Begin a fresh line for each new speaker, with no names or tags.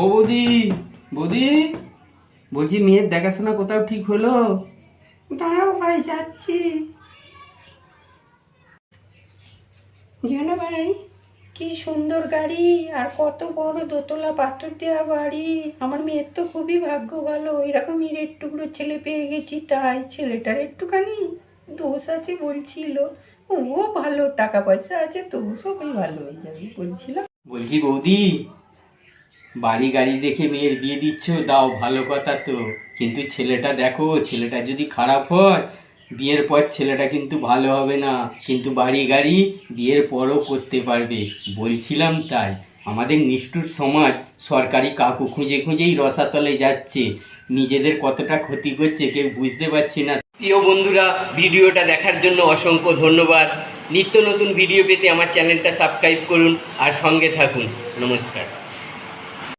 ও বৌদি বৌদি বলছি মেয়ের দেখাশোনা কোথাও ঠিক হলো?
দাঁড়াও ভাই যাচ্ছি। জানো ভাই কি সুন্দর গাড়ি আর কত বড় দোতলা পাথর দেওয়া বাড়ি। আমার মেয়ের তো খুবই ভাগ্য ভালো এরকম হিরের টুকরো ছেলে পেয়ে গেছি তাই ছেলেটার একটুখানি দোষ আছে বলছিল। ও ভালো টাকা পয়সা আছে তো সবই ভালো হয়ে যাবে বলছিল।
বলছি বৌদি বাড়ি গাড়ি দেখে মেয়ের বিয়ে দিচ্ছ, দাও, ভালো কথা তো। কিন্তু ছেলেটা দেখো, ছেলেটা যদি খারাপ হয়, বিয়ের পর ছেলেটা কিন্তু ভালো হবে না। কিন্তু বাড়ি গাড়ি বিয়ের পরও করতে পারবে। বলছিলাম তাই। আমাদের নিষ্ঠুর সমাজ সরকারি কাকু খুঁজে খুঁজেই রসাতলে যাচ্ছে। নিজেদের কতটা ক্ষতি করছে কেউ বুঝতে পারছে না। প্রিয় বন্ধুরা, ভিডিওটা দেখার জন্য অসংখ্য ধন্যবাদ। নিত্য নতুন ভিডিও পেতে আমার চ্যানেলটা সাবস্ক্রাইব করুন আর সঙ্গে থাকুন। নমস্কার।